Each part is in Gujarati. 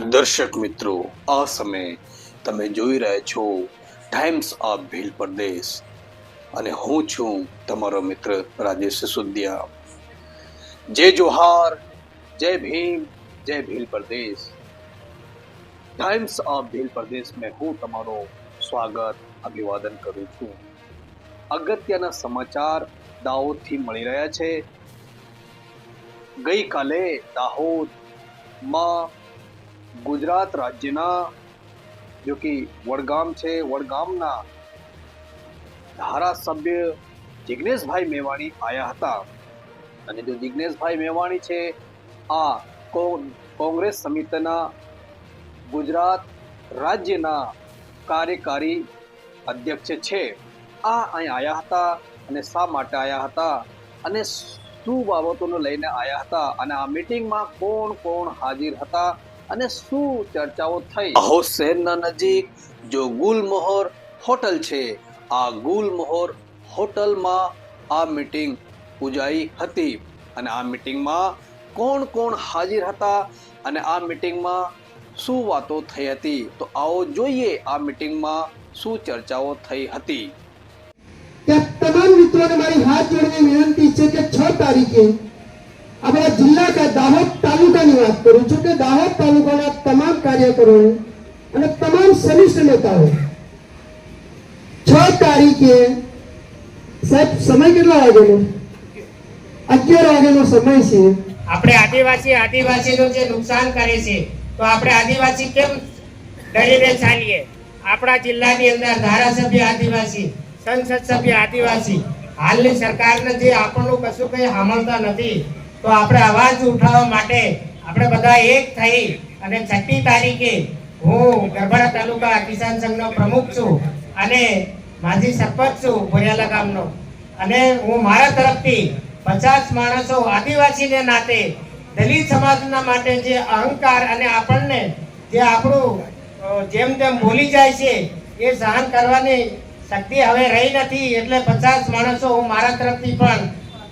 દર્શક મિત્રો, આ સમયે તમે જોઈ રહ્યા છો ટાઈમ્સ ઓફ ભીલ પ્રદેશ અને હું છું તમારો મિત્ર રાજેશ સુદ્યા જય જોહાર, જય ભીમ, જય ભીલ પ્રદેશ ટાઈમ્સ ઓફ ભીલ પ્રદેશ મેં હું તમારો સ્વાગત, અભિવાદન કરું છું. અગત્યના સમાચાર દાહોદથી મળી રહ્યા છે. ગઈકાલે દાહોદમાં ગુજરાત રાજ્યના જો કે વડગામ છે, વડગામના ધારાસભ્ય જિગ્નેશભાઈ મેવાણી આવ્યા હતા. અને જો જિગ્નેશભાઈ મેવાણી છે, આ કોંગ્રેસ સમિતિના ગુજરાત રાજ્યના કાર્યકારી અધ્યક્ષ છે. આ અહીં આવ્યા હતા અને શા માટે આવ્યા હતા અને શું બાબતોને લઈને આવ્યા હતા અને આ મીટિંગમાં કોણ કોણ હાજર હતા અને શું ચર્ચાઓ થઈ? અહો શહેરના નજીક જો ગુલમહોર હોટલ છે આ ગુલમહોર હોટલમાં આ મીટિંગ ઉજાઈ હતી. અને આ મીટિંગમાં કોણ કોણ હાજર હતા અને આ મીટિંગમાં શું વાતો થઈ હતી? તો આવો જોઈએ આ મીટિંગમાં શું ચર્ચાઓ થઈ હતી. કે તમામ મિત્રોને મારી હાથ જોડીને વિનંતી છે કે છ તારીખે આપણા જિલ્લા કા દાહોદ તાલુકાની વાત કરું છું કે દાહોદ તાલુકાના તમામ કાર્યકરોએ અને તમામ સમિષ્ટ નેતાઓ છ તારીખે સાહેબ, સમય કેટલા વાગેલો? અગિયાર વાગેલો સમય છે. આપણે આદિવાસી, આદિવાસીનું જે નુકસાન કરે છે, તો આપણે આદિવાસી કેમ ડરીને ચાલીએ? આપણા જિલ્લાની અંદર ધારાસભ્ય આદિવાસી, સંસદ સભ્ય આદિવાસી, હાલની સરકારને જે આપણનું કશું કંઈ સાંભળતા નથી. તો આપણે અવાજ ઉઠાવવા માટે આપણે બધા એક થઈ અને છઠ્ઠી તારીખે હું ગરબાડા તાલુકા કિસાન સંઘનો પ્રમુખ છું અને માજી સરપંચ છું ભોરિયાલા ગામનો. અને હું મારા તરફથી પચાસ માણસો આદિવાસીને નાતે દલિત સમાજના માટે જે અહંકાર અને આપણને જે આપણું જેમ તેમ બોલી જાય છે, એ સહન કરવાની શક્તિ હવે રહી નથી. એટલે પચાસ માણસો હું મારા તરફથી પણ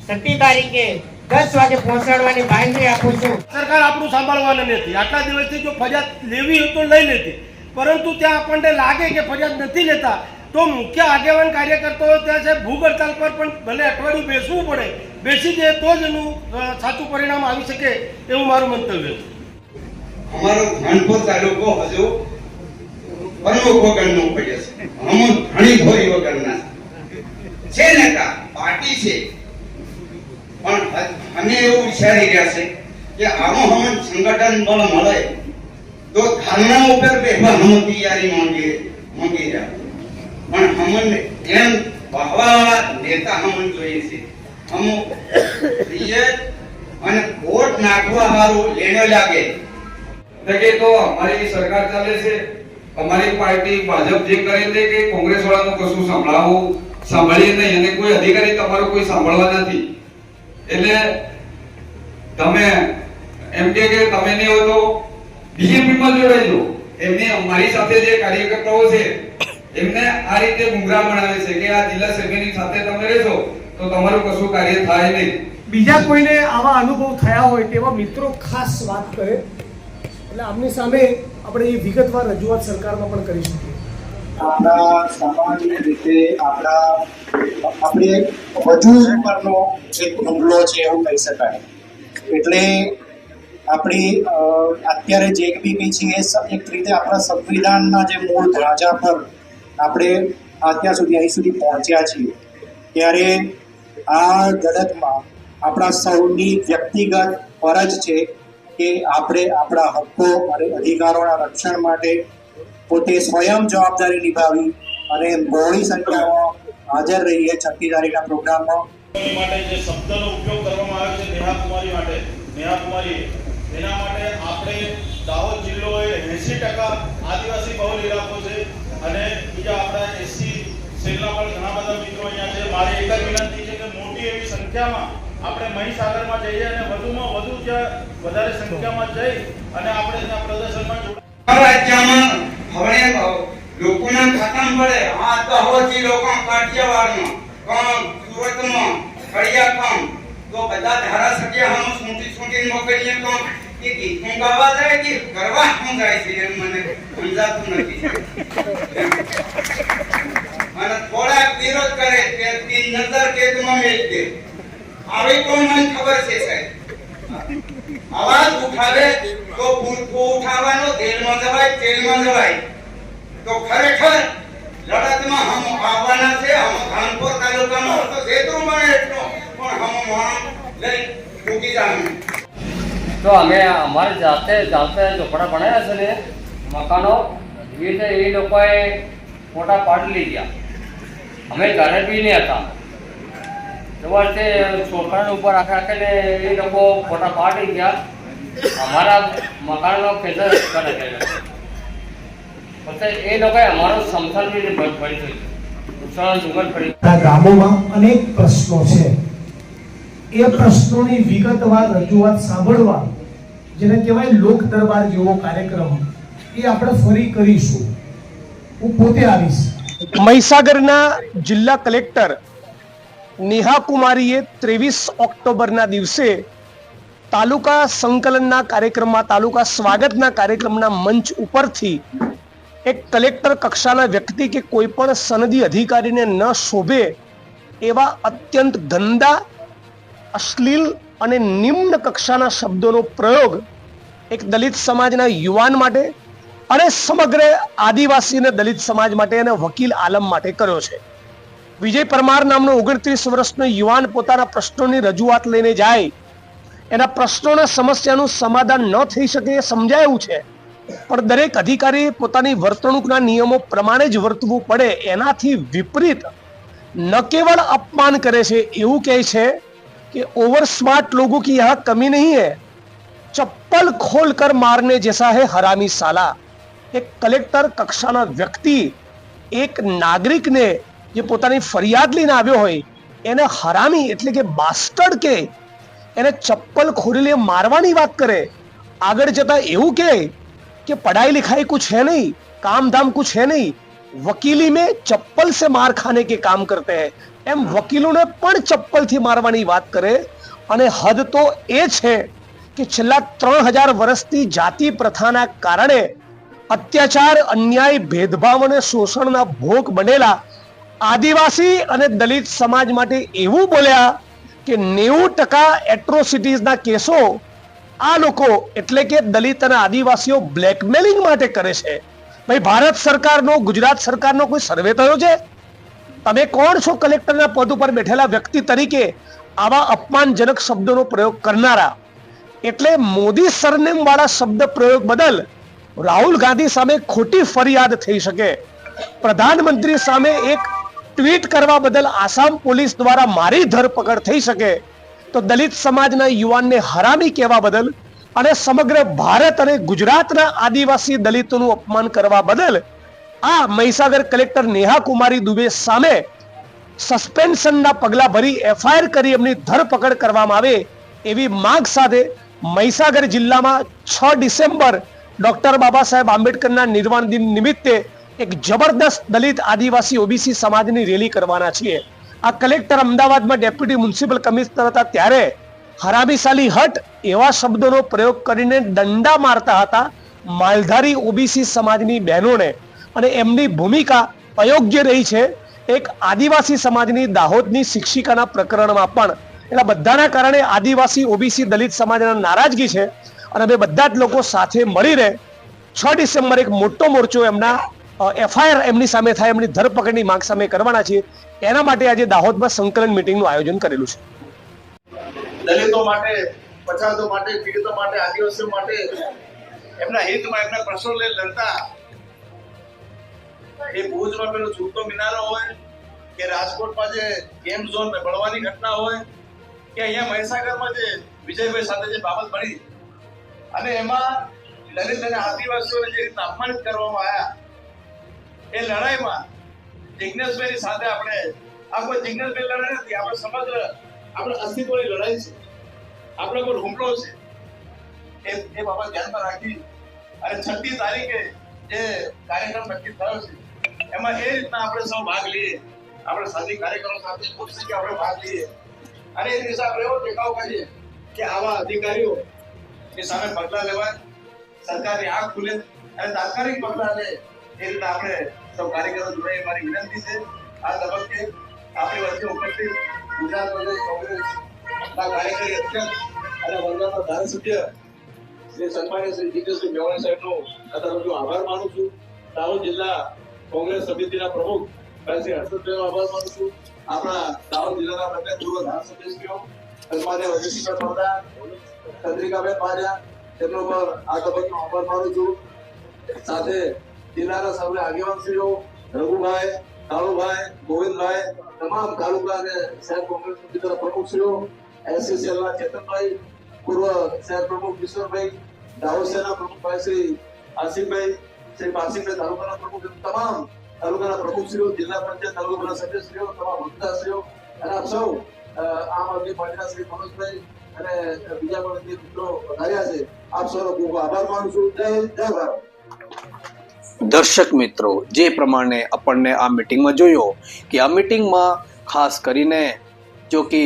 છઠ્ઠી તારીખે દસ વાગે પહોંચાડવાની બાંયધરી આપું છું. સરકાર આપણું સાંભળવાનું નથી. આટલા દિવસથી જો ફરિયાદ લેવી હોય તો લઈ લેતી પરંતુ ત્યાં આપણને લાગે કે ફરિયાદ નથી લેતા. તો મુખ્ય આગેવાન કાર્યકર્તાઓ ત્યાં છે ભૂખ હડતાલ પર પણ ભલે અઠવાડિયું બેસવું પડે બેસી જાય તો જ એનું સાચું પરિણામ આવી શકે એવું મારું મંતવ્ય છે. અમારો ધાનપુર તાલુકો હજુ પ્રમુખ વગરનો પડ્યો છે. અમુક ઘણી ધોરી વગરના. છે નેતા પાર્ટી છે. પણ અમે એવું વિચારી રહ્યા છે કે આનો હમણ સંગઠન બળ મળે તો ધારણા ઉપર બેહવા હમ તૈયારી માંગી માંગી રહ્યા. પણ હમને એમ વાહવાવાળા નેતા હમણ જોઈએ છે. અમુક અને વોટ નાખવા હારું લેણો લાગે. કે તો અમારી સરકાર ચાલે છે. અમારી પાર્ટી ભાજપ જે કરે છે કે કોંગ્રેસ વાળાનું કશું સંભળાવું, સાંભળીએ નહીં. અને કોઈ અધિકારી તમારું કોઈ સાંભળવા નથી. એટલે તમે એમ કે કે તમે નહીં હોય તો બીજેપી માં જોડાઈ લો એમને અમારી સાથે જે કાર્યકર્તાઓ છે, એમને આ રીતે ગુંગરા બનાવે છે કે આ જિલ્લા સભ્યની સાથે તમે રહેશો તો તમારું કશું કાર્ય થાય નહીં. બીજા કોઈને આવા અનુભવ થયા હોય તેવા મિત્રો ખાસ વાત કરે, એટલે આમની સામે આપણે એ વિગતવાર રજૂઆત સરકારમાં પણ કરી શકીએ. આપણા સામાન્ય રીતે આપણા આપણે વધુ ઉપરનો એક હુમલો છે એવું કહી શકાય. એટલે આપણી અત્યારે જે બી કંઈ છે એ એક રીતે આપણા સંવિધાનના જે મૂળ ઢાંચા પર આપણે અત્યાર સુધી, અહીં સુધી પહોંચ્યા છીએ. ત્યારે આ જગતમાં આપણા સૌની વ્યક્તિગત ફરજ છે કે આપણે આપણા હક્કો અને અધિકારોના રક્ષણ માટે પોતે સ્વયં જવાબદારી નિભાવી અને બહોળી સંખ્યામાં હાજર રહીએ છઠ્ઠી તારીખના પ્રોગ્રામમાં. માટે જે શબ્દનો ઉપયોગ કરવામાં આવ્યો છે નેહા કુમારી માટે નેહા કુમારી એના માટે આપણે દાહોદ જિલ્લો એ એસી ટકા આદિવાસી બહુલ ઇલાકો છે અને બીજા આપણા એસી સેલના પણ ઘણા બધા મિત્રો અહીંયા છે. મારી એક જ વિનંતી છે કે મોટી એવી સંખ્યામાં આપણે મહીસાગરમાં જઈએ અને વધુમાં વધુ ત્યાં વધારે સંખ્યામાં જઈ અને આપણે ત્યાં પ્રદર્શનમાં જોડાય. રાજ્યમાં હવે લોકોના ખાતામાં પડે. આ તો હોજી લોકો કાઠિયાવાડમાં કોણ સુરતમાં, કડિયાકામ, તો બધા ધારાસભ્ય હમ સૂંટી સૂંટીને મોકલીએ તો કે ગીતનું ગાવા જાય કે કરવા શું જાય છે એમ મને સમજાતું નથી. અને થોડાક વિરોધ કરે કે તી નજર કે તુમાં મેલ દે આવે તો મને ખબર છે સાહેબ. અવાજ ઉઠાવે તો ઉઠાવવાનો તેલમાં જવાય તેલમાં જવાય. તો ખરેખર લડતમાં હમ આવવાના છે, હમ ખાનપુર તાલુકાનો તો જેટલું બને એટલું, પણ હમ માણસ લઈ મૂકી જવાનું તો અમે અમારે જાતે જાતે ઝોપડા બનાવ્યા છે ને, મકાનો રીતે એ લોકોએ ફોટા પાડી લઈ ગયા અમે ઘરે બી નહીં હતા. તમારે તે છોકરાના ઉપર આખે આખેને એ લોકો ફોટા પાડી ગયા. અમારા મકાનનો ખેતર કરે એ લોકોએ અમારો સમથલ બી ભરી દીધું નુકસાન ડુંગર પડી. આ ગામોમાં અનેક પ્રશ્નો છે. એ પ્રશ્નોની વિગતવાર રજૂઆત સાંભળવા જેને કહેવાય લોક દરબાર જેવો કાર્યક્રમ એ આપણે ફરી કરીશું. હું પોતે આવીશ. મહીસાગરના જિલ્લા કલેક્ટર નેહા કુમારીએ ત્રેવીસ ઓક્ટોબરના દિવસે તાલુકા સંકલનના કાર્યક્રમમાં તાલુકા સ્વાગતના કાર્યક્રમના મંચ ઉપરથી એક કલેક્ટર કક્ષાના વ્યક્તિ કે કોઈ પણ સનદી અધિકારીને ન શોભે એવા અત્યંત ગંદા, અશ્લીલ અને નિમ્ન કક્ષાના શબ્દોનો પ્રયોગ એક દલિત સમાજના યુવાન માટે અને સમગ્ર આદિવાસી અને દલિત સમાજ માટે અને વકીલ આલમ માટે કર્યો છે. વિજય પરમાર નામનો ઓગણત્રીસ વર્ષનો યુવાન પોતાના પ્રશ્નોની રજૂઆત લઈને જાય. એના પ્રશ્નોના સમસ્યાનું સમાધાન ન થઈ શકે એ સમજાયું છે. પણ દરેક અધિકારી પોતાની વર્તણૂકના નિયમો પ્રમાણે જ વર્તવું પડે એનાથી વિપરીત ન કેવળ અપમાન કરે છે એવું કહે છે कि ओवर स्मार्ट लोगों की यहाँ कमी नहीं है चप्पल खोल कर मारने जैसा है हरामी साला એક કલેક્ટર કક્ષાના વ્યક્તિ એક નાગરિકને જે પોતાની ફરિયાદ લઈને આવ્યો હોય એને હરામી એટલે કે બાસ્ટર્ડ કે એને ચપ્પલ ખોલીને મારવાની વાત કરે આગળ જતા એવું કહે कि पढ़ाई लिखाई कुछ है नहीं काम धाम कुछ है नहीं वकीली में चप्पल से मार खाने के काम करते हैं એમ વકીલોને પણ ચપ્પલથી મારવાની વાત કરે અને હદ તો એ છે કે છેલ્લા ત્રણ હજાર વર્ષથી જાતિ પ્રથાના કારણે અત્યાચાર અન્યાય ભેદભાવ અને શોષણના ભોગ બનેલા આદિવાસી અને દલિત સમાજ માટે એવું બોલ્યા કે નેવું ટકા એટ્રોસિટીઝના કેસો આ લોકો એટલે કે દલિત અને આદિવાસીઓ બ્લેકમેલિંગ માટે કરે છે. ભાઈ, ભારત સરકારનો, ગુજરાત સરકારનો કોઈ સર્વે થયો છે? તમે કોણ છો કલેક્ટરના પદ ઉપર બેઠેલા વ્યક્તિ તરીકે આવા અપમાનજનક શબ્દોનો પ્રયોગ કરનારા? એટલે મોદી સરનેમ વાળા શબ્દ પ્રયોગ બદલ રાહુલ ગાંધી સામે ખોટી ફરિયાદ થઈ શકે. પ્રધાનમંત્રી સામે એક ટ્વીટ કરવા બદલ આસામ પોલીસ દ્વારા મારી ધરપકડ થઈ શકે. તો દલિત સમાજના યુવાનને હરામી કહેવા બદલ અને સમગ્ર ભારત અને ગુજરાતના આદિવાસી દલિતોનું અપમાન કરવા બદલ આ મહીસાગર કલેક્ટર નેહા કુમારી દુબે સામે સસ્પેન્શનના પગલા ભરી એફઆઈઆર કરી એમની ધરપકડ કરવામાં આવે એવી માંગ સાથે મહીસાગર જિલ્લામાં છ ડિસેમ્બર ડોક્ટર બાબા સાહેબ આંબેડકરના નિર્વાણ દિન નિમિત્તે એક જબરદસ્ત દલિત આદિવાસી ઓબીસી સમાજની રેલી કરવાના છીએ. આ કલેક્ટર અમદાવાદમાં ડેપ્યુટી મ્યુનિસિપલ કમિશનર હતા ત્યારે હરામીશાલી હટ એવા શબ્દોનો પ્રયોગ કરીને દંડા મારતા હતા માલધારી ઓબીસી સમાજની બહેનોને. અને એમની ભૂમિકા અયોગ્ય રહી છે. એક આદિવાસી સમાજની દાહોદની શિક્ષિકાના પ્રકરણમાં પણ. એટલે બધાના કારણે આદિવાસી ઓબીસી દલિત સમાજના નારાજગી છે. અને અમે બધા જ લોકો સાથે મળીને છ ડિસેમ્બર એક મોટો મોરચો એમના એફઆઈઆર એમની સામે થાય, એમની ધરપકડની માંગ સામે કરવાના છીએ. એના માટે આજે દાહોદમાં સંકલન મિટિંગનું આયોજન કરેલું છે. દલિતો માટે, પછાતો માટે, પીડિતો માટે, આદિવાસીઓ માટે એમના હિતમાં એમના પ્રશ્નો લઈ લડતા. એ ભુજમાં પેલો છૂટો મિનારો હોય, કે રાજકોટમાં જે ગેમ ઝોન બળવાની ઘટના હોય, કે અહીંયા મહીસાગરમાં જે વિજયભાઈ સાથે જે બાબત બની. અને એમાં દલિત અને આદિવાસીઓને જે રીતે અપમાનિત કરવામાં આવ્યા એ લડાઈમાં જિજ્ઞેશભાઈની સાથે આપણે આ કોઈ લડાઈ નથી, આપણે સમગ્ર આપણે અસ્તિત્વની લડાઈ છે. આપણે કોઈ હુમલો છે. એ એ બાબત ધ્યાનમાં રાખી અને છઠ્ઠી તારીખે જે કાર્યક્રમ નક્કી થયો છે, એમાં એ રીતના આપણે સૌ ભાગ લઈએ. આપણે સાથી કાર્યક્રમો સાથે ખૂબ સંખ્યા આપણે ભાગ લઈએ. અને એ દિવસે આપણે એવો ટેકાવ કરીએ કે આવા અધિકારીઓ એ સામે પગલાં લેવાય, સરકારની આંખ ખુલે અને તાત્કાલિક પગલાં લે. એ રીતે આપણે સૌ કાર્યકરો જોડે મારી વિનંતી છે. આ તબક્કે આપણી વચ્ચે ઉપસ્થિત ગુજરાત પ્રદેશ કોંગ્રેસના કાર્યકારી અધ્યક્ષ અને વડોદરાના ધારાસભ્ય શ્રી સન્માનીય શ્રી જીતેશભાઈ મેવાણી સાહેબનો કથાનો આભાર માનું છું. દાહોદ જિલ્લા કોંગ્રેસ સમિતિના પ્રમુખ શ્રી હર્ષદભાઈનો આભાર માનું છું. આપણા દાહોદ જિલ્લાના બંને પૂર્વ ધારાસભ્યશ્રીઓ, સન્માન્ય વજીશભાઈ પરદા ચંદ્રિકાબેન બારિયા તેમનો પણ આ તબક્કે આભાર માનું છું. સાથે જિલ્લાના સૌને આગેવાનશ્રીઓ, રઘુભાઈ, કાળુભાઈ, ગોવિંદભાઈ, તમામ તાલુકા અને શહેર કોંગ્રેસ સમિતિના પ્રમુખશ્રીઓ એસસીસીએલના ચેતનભાઈ, પૂર્વ શહેર પ્રમુખ કિશોરભાઈ દાહોદ પ્રમુખભાઈ શ્રી આસિફભાઈ, શ્રી પાસિફભાઈ તાલુકાના પ્રમુખ તમામ તાલુકાના પ્રમુખશ્રીઓ, જિલ્લા પંચાયત તાલુકાના સભ્યશ્રીઓ, તમામ હોદ્દેદારશ્રીઓ અને આપ સૌ આમ આદમી પાર્ટીના શ્રી મનોજભાઈ અને બીજા પણ મિત્રો વધાર્યા છે, આપ સૌનો ખૂબ આભાર માનું છું. જય જય ભારત. દર્શક મિત્રો, જે પ્રમાણે આપણને આ મિટિંગમાં જોયો કે આ મિટિંગમાં ખાસ કરીને જો કે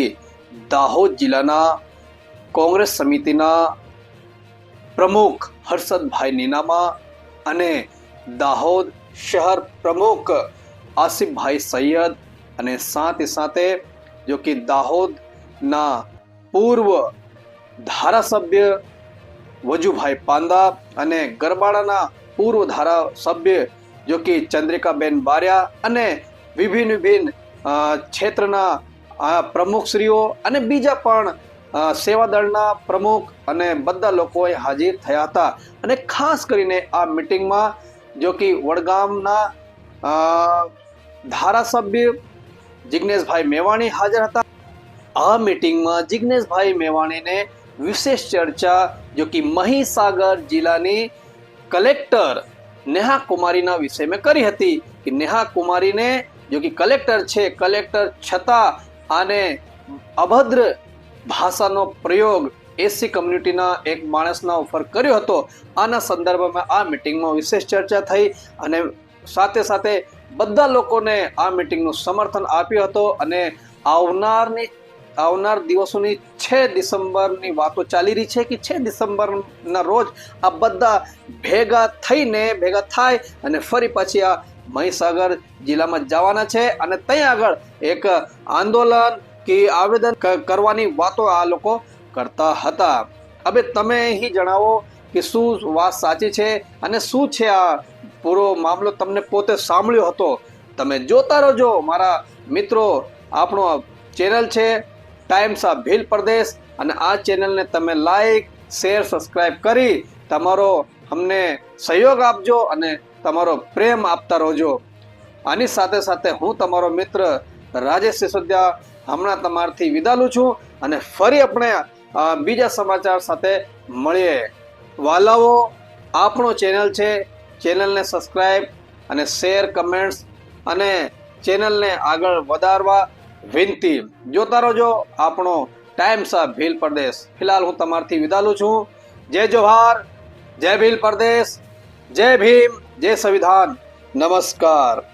દાહોદ જિલ્લાના કોંગ્રેસ સમિતિના પ્રમુખ હર્ષદભાઈ નીનામા અને દાહોદ શહેર પ્રમુખ આસિફભાઈ સૈયદ અને સાથે સાથે જો કે દાહોદના પૂર્વ ધારાસભ્ય વજુભાઈ પાંદા અને ગરબાડાના પૂર્વ ધારાસભ્ય જો કે ચંદ્રિકાબેન બારિયા અને વિભિન્ન વિભિન્ન ક્ષેત્રના પ્રમુખશ્રીઓ અને બીજા પણ સેવાદળના પ્રમુખ અને બધા લોકોએ હાજર થયા હતા. અને ખાસ કરીને આ મિટિંગમાં જો કે વડગામના ધારાસભ્ય જિજ્ઞેશભાઈ મેવાણી હાજર હતા. આ મિટિંગમાં જિજ્ઞેશભાઈ મેવાણીને વિશેષ ચર્ચા જો કે મહીસાગર જિલ્લાની કલેક્ટર નેહા કુમારીના વિષય મેં કરી હતી કે નેહા કુમારીને જો કે કલેક્ટર છે, કલેક્ટર છતાં આને અભદ્ર ભાષાનો પ્રયોગ એસી કમ્યુનિટીના એક માણસના ઉપર કર્યો હતો. આના સંદર્ભમાં આ મિટિંગમાં વિશેષ ચર્ચા થઈ અને સાથે સાથે બધા લોકોને આ મિટિંગનું સમર્થન આપ્યું હતું અને આવનારની આવનાર દિવસોની છે ડિસેમ્બરની વાતો ચાલી રહી છે કે છે ડિસેમ્બરના રોજ આ બધા ભેગા થઈને, ભેગા થાય અને ફરી પછી આ મહીસાગર જિલ્લામાં જવાના છે અને ત્યાં આગળ એક આંદોલન કે આવેદન કરવાની વાતો આ લોકો કરતા હતા. હવે તમે અહીં જણાવો કે શું વાત સાચી છે અને શું છે આ પૂરો મામલો તમને પોતે સાંભળ્યો હતો? તમે જોતા રહેજો. મારા મિત્રો, આપણો ચેનલ છે ટાઈમ્સ ઓફ ભીલ પ્રદેશ અને આ ચેનલને તમે લાઈક, શેર સબસ્ક્રાઈબ કરી તમારો અમને સહયોગ આપજો અને તમારો પ્રેમ આપતા રહેજો. આની સાથે સાથે હું તમારો મિત્ર રાજેશ સિસોદિયા હમણાં તમારથી વિદા લઉં છું અને ફરી આપણે બીજા સમાચાર સાથે મળીએ. વાલાઓ, આપણો ચેનલ છે, ચેનલને સબસ્ક્રાઈબ અને શેર, કમેન્ટ્સ અને ચેનલને આગળ વધારવા વિનંતી. જોતા રહેજો આપણો ટાઈમ્સ ઓફ ભીલ પ્રદેશ. ફિલહાલ હું તમારથી વિદા લઉં છું. જય જોહાર જય ભીલ પ્રદેશ, જય ભીમ, જય સંવિધાન. નમસ્કાર.